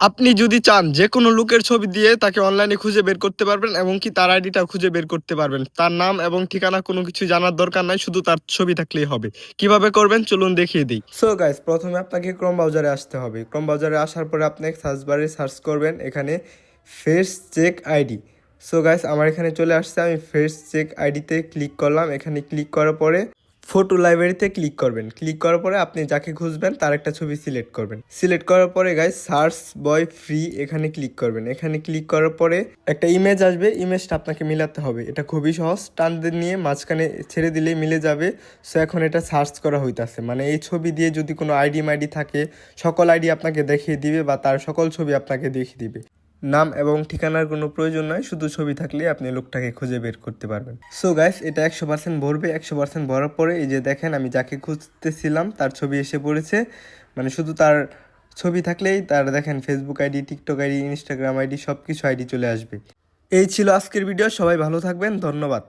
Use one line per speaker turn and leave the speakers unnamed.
আপনি যদি চান যে কোনো লোকের ছবি দিয়ে তাকে অনলাইনে খুঁজে বের করতে পারবেন এবং কি তার আইডিটা খুঁজে বের করতে পারবেন। তার নাম এবং ঠিকানা কোনো কিছু জানার দরকার নাই, শুধু তার ছবি থাকলেই হবে। কীভাবে করবেন চলুন দেখিয়ে দিই। সো গাইস প্রথমে আপনাকে ক্রম ব্রাউজারে আসতে হবে। ক্রম ব্রাউজারে আসার পরে আপনি সার্চ বারে সার্চ করবেন এখানে face check ID so guys আমার এখানে চলে আসছে। আমি ফেস চেক আইডিতে ক্লিক করলাম। এখানে ক্লিক করার পরে ফটো লাইব্রেরিতে ক্লিক করবেন। ক্লিক করার পরে আপনি যাকে খুঁজবেন, তার একটা ছবি সিলেক্ট করবেন। সিলেক্ট করার পরে গাইস সার্চ বয় ফ্রি এখানে ক্লিক করবেন। এখানে ক্লিক করার পরে একটা ইমেজ আসবে। ইমেজটা আপনাকে মিলাতে হবে। এটা খুবই সহজ। টান নিয়ে মাঝখানে ছেড়ে দিলেই মিলে যাবে। সো এখন এটা সার্চ করা হইতাছে। মানে এই ছবি দিয়ে যদি কোনো আইডি মাইডি থাকে, সকল আইডি আপনাকে দেখিয়ে দিবে বা তার সকল ছবি আপনাকে দেখিয়ে দিবে। নাম এবং ঠিকানার কোনো প্রয়োজন নয় শুধু ছবি থাকলে আপনি লোকটাকে খুঁজে বের করতে পারবেন। সো গাইস এটা একশো পার্সেন্ট ভরবে, একশো পার্সেন্ট ভরার পরে এই যে দেখেন, আমি যাকে খুঁজতেছিলাম, তার ছবি এসে পড়েছে। মানে শুধু তার ছবি থাকলেই তার দেখেন Facebook ID TikTok ID Instagram ID সব কিছু আইডি চলে আসবে। এই ছিল আজকের ভিডিও সবাই ভালো থাকবেন, ধন্যবাদ।